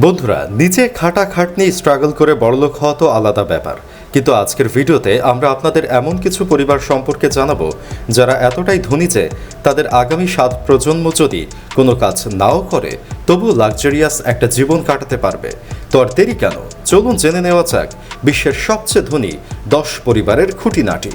বন্ধুরা নিজে খাটা খাটনি স্ট্রাগল করে বড়লোক হওয়া তো আলাদা ব্যাপার। কিন্তু আজকের ভিডিওতে আমরা আপনাদের এমন কিছু পরিবার সম্পর্কে জানাব, যারা এতটাই ধনী যে তাদের আগামী সাত প্রজন্ম যদি কোনো কাজ নাও করে তবু লাক্সারিয়াস একটা জীবন কাটাতে পারবে। তো আর দেরি কেন? চলুন জেনে নেওয়া যাক বিশ্বের সবচেয়ে ধনী দশ পরিবারের খুঁটিনাটি।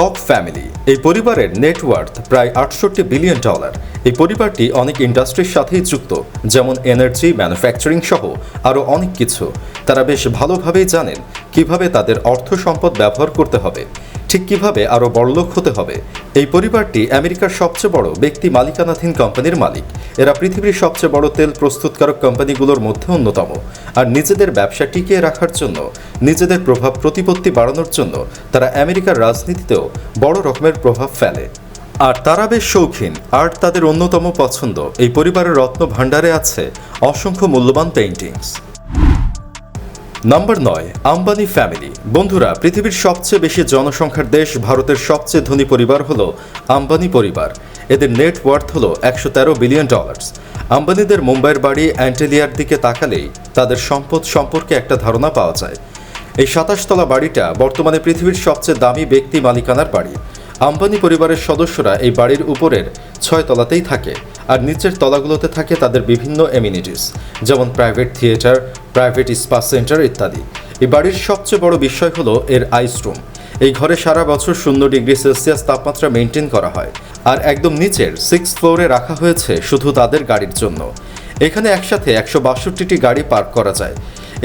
Koch family. এই পরিবারের নেটওয়ার্থ প্রায় আটষট্টি বিলিয়ন ডলার এই পরিবারটি অনেক ইন্ডাস্ট্রির সাথেই যুক্ত, যেমন এনার্জি ম্যানুফ্যাকচারিং সহ আরও অনেক কিছু। তারা বেশ ভালোভাবেই জানেন কীভাবে তাদের অর্থ সম্পদ ব্যবহার করতে হবে। ঠিক কীভাবে আরও বড়লোক হতে হবে? এই পরিবারটি আমেরিকার সবচেয়ে বড় ব্যক্তি মালিকানাধীন কোম্পানির মালিক। এরা পৃথিবীর সবচেয়ে বড় তেল প্রস্তুতকারক কোম্পানিগুলোর মধ্যে অন্যতম। আর নিজেদের ব্যবসা টিকিয়ে রাখার জন্য, নিজেদের প্রভাব প্রতিপত্তি বাড়ানোর জন্য তারা আমেরিকার রাজনীতিতেও বড় রকমের প্রভাব ফেলে। আর তারা বেশ শৌখিন আর্ট তাদের অন্যতম পছন্দ, এই পরিবারের রত্ন ভাণ্ডারে আছে অসংখ্য মূল্যবান পেইন্টিংস নাম্বার নয় আম্বানি ফ্যামিলি বন্ধুরা, পৃথিবীর সবচেয়ে বেশি জনসংখ্যার দেশ ভারতের সবচেয়ে ধনী পরিবার হল আম্বানি পরিবার। এদের নেট ওয়ার্থ হলো একশো তেরো বিলিয়ন ডলার্স আম্বানিদের মুম্বাইয়ের বাড়ি অ্যান্টেলিয়ার দিকে তাকালেই তাদের সম্পদ সম্পর্কে একটা ধারণা পাওয়া যায়। এই সাতাশতলা বাড়িটা বর্তমানে পৃথিবীর সবচেয়ে দামি ব্যক্তি মালিকানার বাড়ি। আম্বানি পরিবারের সদস্যরা এই বাড়ির উপরের ছয় তলাতেই থাকে। আর নিচের তলাগুলোতে থাকে তাদের বিভিন্ন এমিনিটিস যেমন private theatre private spa centre ইত্যাদি। এই বাড়ির সবচেয়ে বড় বিষয় হলো এর আইস রুম এই ঘরে সারা বছর শূন্য ডিগ্রি সেলসিয়াস তাপমাত্রা মেনটেন করা হয়। আর একদম নিচের সিক্স ফ্লোরে রাখা হয়েছে শুধু তাদের গাড়ির জন্য। এখানে একসাথে একশো বাষট্টিটি গাড়ি পার্ক করা যায়।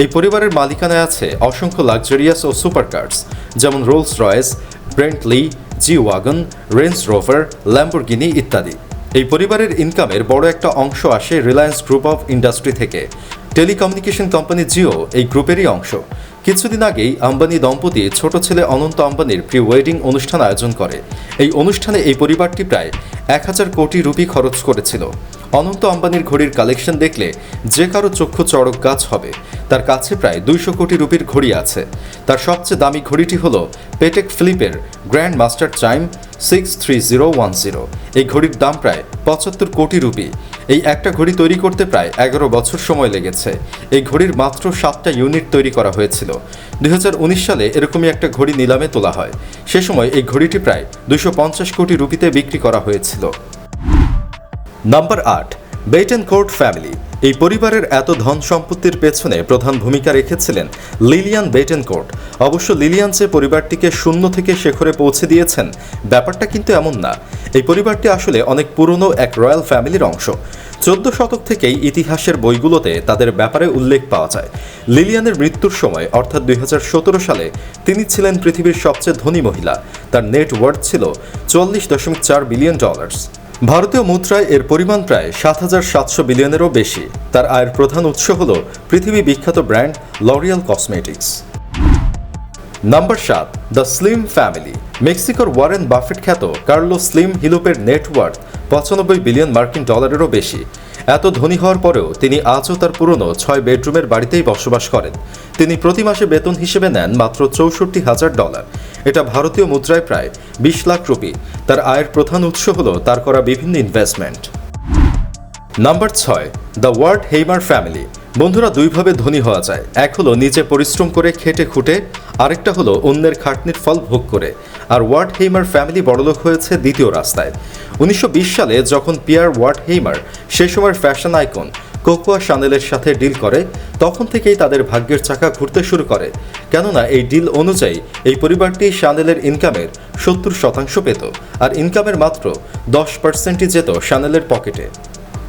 এই পরিবারের মালিকানায় আছে অসংখ্য লাক্সারিয়াস ও সুপার কার্স যেমন Rolls Royce Bentley G wagon Range Rover Lamborghini ইত্যাদি। এই পরিবারের ইনকামের বড় একটা অংশ আসে রিলায়েন্স গ্রুপ অফ ইন্ডাস্ট্রি থেকে। টেলিকমিউনিকেশন কোম্পানি জিও এই গ্রুপেরই অংশ। কিছুদিন আগেই আম্বানি দম্পতি ছোট ছেলে অনন্ত আম্বানির প্রি ওয়েডিং অনুষ্ঠান আয়োজন করে। এই অনুষ্ঠানে এই পরিবারটি প্রায় এক হাজার কোটি রুপি খরচ করেছিল। অনন্ত আম্বানির ঘড়ির কালেকশন দেখলে যে কারও চক্ষু চড়ক গাছ হবে। তার কাছে প্রায় দুইশো কোটি রুপির ঘড়ি আছে। তার সবচেয়ে দামি ঘড়িটি হল Patek ফিলিপের grand master chime six three zero one zero এই ঘড়ির দাম প্রায় পঁচাত্তর কোটি রুপি। এই একটা ঘড়ি তৈরি করতে প্রায় এগারো বছর সময় লেগেছে। এই ঘড়ির মাত্র সাতটা ইউনিট তৈরি করা হয়েছিল। দুই হাজার উনিশ সালে এরকমই একটা ঘড়ি নিলামে তোলা হয়। সে সময় এই ঘড়িটি প্রায় দুশো কোটি রুপিতে বিক্রি করা হয়েছিল। নাম্বার আট বেটেন কোর্ট ফ্যামিলি এই পরিবারের এত ধন সম্পত্তির পেছনে প্রধান ভূমিকা রেখেছিলেন লিলিয়ান বেটেন কোর্ট অবশ্য লিলিয়ান যে পরিবারটিকে শূন্য থেকে শেখরে পৌঁছে দিয়েছেন, ব্যাপারটা কিন্তু এমন না। এই পরিবারটি আসলে অনেক পুরনো এক রয়্যাল ফ্যামিলির অংশ। চোদ্দ শতক থেকেই ইতিহাসের বইগুলোতে তাদের ব্যাপারে উল্লেখ পাওয়া যায়। লিলিয়ানের মৃত্যুর সময়, অর্থাৎ দুই হাজার সতেরো সালে, তিনি ছিলেন পৃথিবীর সবচেয়ে ধনী মহিলা। তার নেট ওয়ার্থ ছিল চল্লিশ দশমিক চার বিলিয়ন ডলার্স ভারতীয় মুদ্রায় এর পরিমাণ প্রায় সাত হাজার সাতশো বিলিয়নেরও বেশি। তার আয়ের প্রধান উৎস হল পৃথিবী বিখ্যাত ব্র্যান্ড লরিয়াল কসমেটিক্স নাম্বার সাত, দ্য স্লিম ফ্যামিলি। মেক্সিকোর ওয়ারেন বাফেট খ্যাত কার্লো স্লিম হিলোপের নেটওয়ার্থ পঁচানব্বই বিলিয়ন মার্কিন ডলারেরও বেশি। এত ধনী হওয়ার পরেও তিনি আজও তার পুরনো ছয় বেডরুমের বাড়িতেই বসবাস করেন। তিনি প্রতি মাসে বেতন হিসেবে নেন মাত্র চৌষট্টি হাজার ডলার। এটা ভারতীয় মুদ্রায় প্রায় বিশ লাখ রুপি। তার আয়ের প্রধান উৎস হল তার করা বিভিন্ন ইনভেস্টমেন্ট নাম্বার ছয় দ্য ওয়ার্ড হেইমার ফ্যামিলি বন্ধুরা দুইভাবে ধনী হওয়া যায়। এক হলো নিজে পরিশ্রম করে খেটে খুঁটে, আরেকটা হলো অন্যের খাটনির ফল ভোগ করে। আর ওয়ার্ড হেইমার ফ্যামিলি বড়লোক হয়েছে দ্বিতীয় রাস্তায়। উনিশশো বিশ সালে যখন পিয়ার ওয়ার্ড হেইমার সে সময়ের ফ্যাশন আইকন কোকোয়া শানেলের সাথে ডিল করে, তখন থেকেই তাদের ভাগ্যের চাকা ঘুরতে শুরু করে। কেননা এই ডিল অনুযায়ী এই পরিবারটি শানেলের ইনকামের সত্তর শতাংশ পেত, আর ইনকামের মাত্র দশ পার্সেন্টই যেত শানেলের পকেটে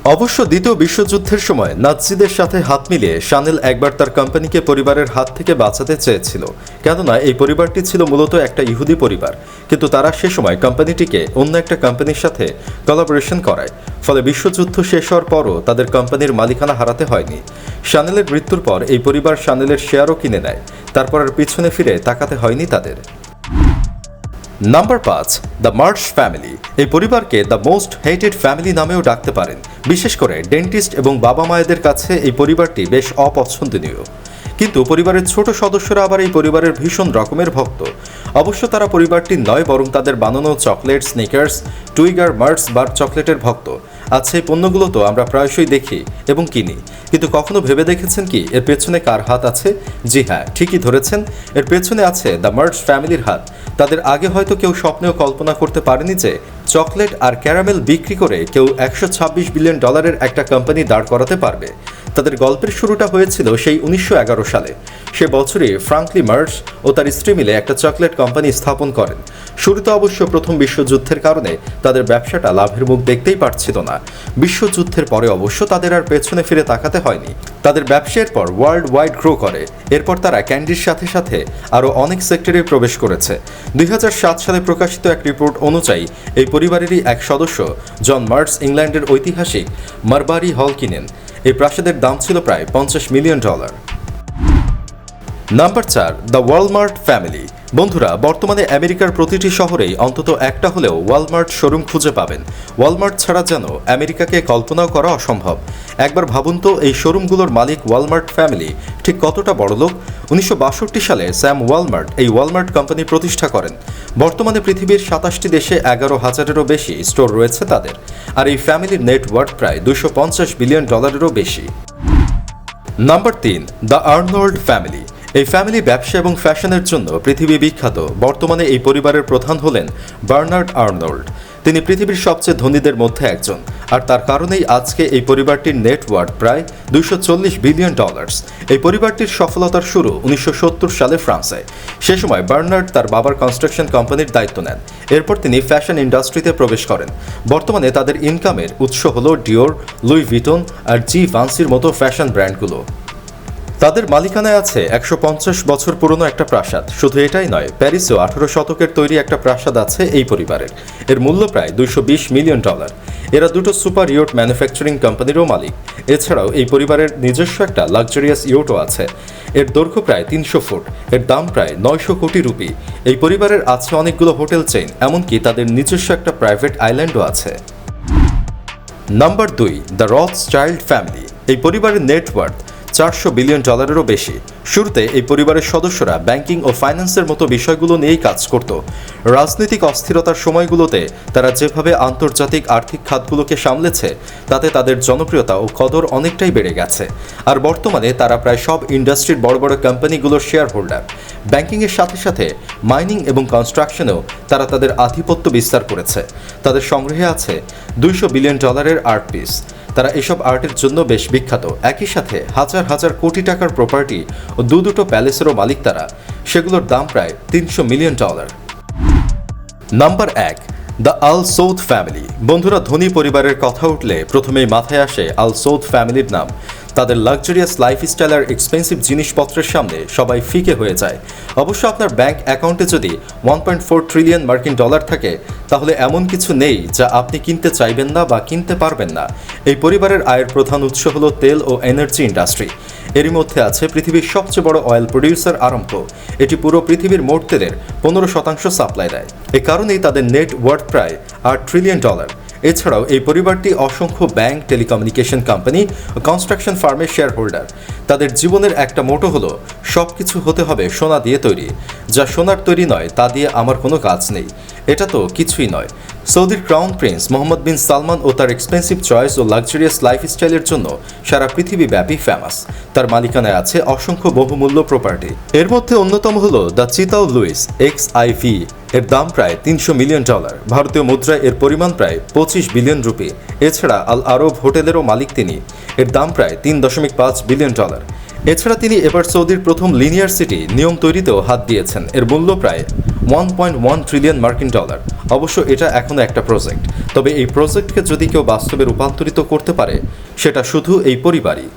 অবশ্য দ্বিতীয় বিশ্বযুদ্ধের সময় নাৎসিদের সাথে হাত মিলিয়ে শানেল একবার তার কোম্পানিকে পরিবারের হাত থেকে বাঁচাতে চেয়েছিল। কেননা, এই পরিবারটি ছিল মূলত একটা ইহুদি পরিবার। কিন্তু তারা সে সময় কোম্পানিটিকে অন্য একটা কোম্পানির সাথে কলাবোরেশন করায়। ফলে বিশ্বযুদ্ধ শেষ হওয়ার পরও তাদের কোম্পানির মালিকানা হারাতে হয়নি। শানেলের মৃত্যুর পর এই পরিবার শানেলের শেয়ারও কিনে নেয়। তারপর আর পিছনে ফিরে তাকাতে হয়নি তাদের। নাম্বার পাঁচ, দ্য মার্চ ফ্যামিলি। এই পরিবারকে দ্য মোস্ট হেটেড ফ্যামিলি নামেও ডাকতে পারেন। বিশেষ করে ডেন্টিস্ট এবং বাবা মায়েদের কাছে এই পরিবারটি বেশ অপছন্দনীয়। কিন্তু পরিবারের ছোট সদস্যরা আবার এই পরিবারের ভীষণ রকমের ভক্ত। অবশ্য তারা পরিবারটি নয়, বরং তাদের বানানো চকলেট, স্নিকার্স, টুইগার মার্স বার চকলেটের ভক্ত। আচ্ছা এই পণ্যগুলো তো আমরা প্রায়শই দেখি এবং কিনি। কিন্তু কখনো ভেবে দেখেছেন কি? এর পেছনে কার হাত আছে? জি হ্যাঁ ঠিকই ধরেছেন। এর পেছনে আছে দ্য মার্চ ফ্যামিলির হাত। তাদের আগে হয়তো কেউ স্বপ্নেও কল্পনা করতে পারেনি যে চকলেট আর ক্যারামেল বিক্রি করে কেউ একশো ছাব্বিশ বিলিয়ন ডলারের একটা কোম্পানি দাঁড় করাতে পারবে। তাদের গল্পের শুরুটা হয়েছিল সেই উনিশশো এগারো সালে। সে বছরে ফ্রাঙ্কলি মার্স ও তার স্ত্রী মিলে একটা চকলেট কোম্পানি স্থাপন করেন। শুরুতে অবশ্য প্রথম বিশ্বযুদ্ধের কারণে তাদের ব্যবসাটা লাভের মুখ দেখতেই পারছিল না। বিশ্বযুদ্ধের পরে অবশ্য তাদের আর পেছনে ফিরে তাকাতে হয়নি। তাদের ব্যবসার পর ওয়ার্ল্ড ওয়াইড গ্রো করে। এরপর তারা ক্যান্ডির সাথে সাথে আরও অনেক সেক্টরে প্রবেশ করেছে। দুই হাজার সাত সালে প্রকাশিত এক রিপোর্ট অনুযায়ী এই পরিবারেরই এক সদস্য, জন মার্স ইংল্যান্ডের ঐতিহাসিক মারবারি হল কিনেন এই প্রাসাদের দাম ছিল প্রায় পঞ্চাশ মিলিয়ন ডলার। নাম্বার চার দ্য ওয়ালমার্ট ফ্যামিলি। বন্ধুরা, বর্তমানে আমেরিকার প্রতিটি শহরেই অন্তত একটা হলেও ওয়ালমার্ট শোরুম খুঁজে পাবেন। ওয়ালমার্ট ছাড়া যেন আমেরিকাকে কল্পনাও করা অসম্ভব। একবার ভাবুন তো, এই শোরুমগুলোর মালিক ওয়ালমার্ট ফ্যামিলি ঠিক কতটা বড় লোক উনিশশো সালে স্যাম ওয়ালমার্ট এই ওয়ালমার্ট কোম্পানি প্রতিষ্ঠা করেন। বর্তমানে পৃথিবীর সাতাশটি দেশে এগারো হাজারেরও বেশি স্টোর রয়েছে তাদের। আর এই ফ্যামিলির নেটওয়ার্ক প্রায় দুশো বিলিয়ন ডলারেরও বেশি। নাম্বার তিন, দ্য আর্নল্ড ফ্যামিলি। এই ফ্যামিলি ব্যবসা এবং ফ্যাশনের জন্য পৃথিবী বিখ্যাত। বর্তমানে এই পরিবারের প্রধান হলেন বার্নার্ড আর্নল্ড। তিনি পৃথিবীর সবচেয়ে ধনীদের মধ্যে একজন। আর তার কারণেই আজকে এই পরিবারটির নেটওয়ার্ক প্রায় দুইশো চল্লিশ বিলিয়ন ডলার্স এই পরিবারটির সফলতার শুরু উনিশশো সত্তর সালে ফ্রান্সে। সে সময় বার্নার্ড তার বাবার কনস্ট্রাকশন কোম্পানির দায়িত্ব নেন। এরপর তিনি ফ্যাশন ইন্ডাস্ট্রিতে প্রবেশ করেন। বর্তমানে তাদের ইনকামের উৎস হল ডিওর লুই ভিটন আর জি ভান্সির মতো ফ্যাশন ব্র্যান্ডগুলো তাদের মালিকানায় আছে একশো পঞ্চাশ বছর পুরনো একটা প্রাসাদ। শুধু এটাই নয়, প্যারিসেও আঠারো শতকের তৈরি একটা প্রাসাদ আছে এই পরিবারের। এর মূল্য প্রায় দুইশো বিশ মিলিয়ন ডলার। এরা দুটো সুপার ইয়ট ম্যানুফ্যাকচারিং কোম্পানিরও মালিক। এছাড়াও এই পরিবারের নিজস্ব একটা লাক্সারিয়াস ইয়টও আছে। এর দৈর্ঘ্য প্রায় তিনশো ফুট, এর দাম প্রায় নয়শো কোটি রুপি। এই পরিবারের আছে অনেকগুলো হোটেল চেইন, এমনকি তাদের নিজস্ব একটা প্রাইভেট আইল্যান্ডও আছে। নাম্বার দুই, দ্য রথস চাইল্ড ফ্যামিলি। এই পরিবারের নেটওয়ার্থ চারশো বিলিয়ন ডলারেরও বেশি। শুরুতে এই পরিবারের সদস্যরা ব্যাংকিং ও ফাইন্যান্সের মতো বিষয়গুলো নিয়েই কাজ করত। রাজনৈতিক অস্থিরতার সময়গুলোতে তারা যেভাবে আন্তর্জাতিক আর্থিক খাতগুলোকে সামলেছে, তাতে তাদের জনপ্রিয়তা ও কদর অনেকটাই বেড়ে গেছে। আর বর্তমানে তারা প্রায় সব ইন্ডাস্ট্রির বড় বড় কোম্পানিগুলোর শেয়ার হোল্ডার ব্যাংকিংয়ের সাথে সাথে মাইনিং এবং কনস্ট্রাকশনেও তারা তাদের আধিপত্য বিস্তার করেছে। তাদের সংগ্রহে আছে দুইশো বিলিয়ন ডলারের আর্ট পিস। তারা এসব আর্টের জন্য বেশ বিখ্যাত। একই সাথে হাজার হাজার কোটি টাকার প্রপার্টি ও দু দুটো প্যালেসেরও মালিক তারা। সেগুলোর দাম প্রায় তিনশো মিলিয়ন ডলার নাম্বার এক দ্য আল সৌদ ফ্যামিলি বন্ধুরা, ধনী পরিবারের কথা উঠলে প্রথমেই মাথায় আসে আল সৌদ ফ্যামিলির নাম। তাদের লাক্সারিয়াস লাইফস্টাইল আর এক্সপেন্সিভ জিনিসপত্রের সামনে সবাই ফিকে হয়ে যায়। অবশ্য আপনার ব্যাংক অ্যাকাউন্টে যদি ওয়ান পয়েন্ট ফোর ট্রিলিয়ন মার্কিন ডলার থাকে, তাহলে এমন কিছু নেই যা আপনি কিনতে চাইবেন না বা কিনতে পারবেন না। এই পরিবারের আয়ের প্রধান উৎস হলো তেল ও এনার্জি ইন্ডাস্ট্রি এরই মধ্যে আছে পৃথিবীর সবচেয়ে বড় অয়েল প্রডিউসার আরম্ভ। এটি পুরো পৃথিবীর মোট তেলের পনেরো শতাংশ সাপ্লাই দেয়। এ কারণেই তাদের নেট ওয়ার্থ প্রায় আট ট্রিলিয়ন ডলার এছাড়াও এই পরিবারটি অসংখ্য ব্যাংক, টেলিকমিউনিকেশন কোম্পানি ও কনস্ট্রাকশন ফার্মের শেয়ার হোল্ডার তাদের জীবনের একটা মোটো হলো সব কিছু হতে হবে সোনা দিয়ে তৈরি। যা সোনার তৈরি নয়, তা দিয়ে আমার কোনো কাজ নেই। এটা তো কিছুই নয়। সৌদির crown prince Mohammed bin Salman ও তার এক্সপেন্সিভ চয়েস ও লাক্সারিয়াস লাইফস্টাইলের জন্য সারা পৃথিবীব্যাপী ফেমাস তার মালিকানায় আছে অসংখ্য বহুমূল্য প্রপার্টি এর মধ্যে অন্যতম হল the chateau Louis X IV এর দাম প্রায় তিনশো মিলিয়ন ডলার। ভারতীয় মুদ্রায় এর পরিমাণ প্রায় পঁচিশ বিলিয়ন রুপি। এছাড়া আল আরব হোটেলেরও মালিক তিনি। এর দাম প্রায় তিন দশমিক পাঁচ বিলিয়ন ডলার। এছাড়া তিনি এবার সৌদির প্রথম লিনিয়ার সিটি নিয়ম তৈরিতেও হাত দিয়েছেন। এর মূল্য প্রায় ওয়ান পয়েন্ট ওয়ান ট্রিলিয়ন মার্কিন ডলার অবশ্য এটা এখনও একটা প্রজেক্ট তবে এই প্রজেক্টকে যদি কেউ বাস্তবে রূপান্তরিত করতে পারে, সেটা শুধু এই পরিবারই।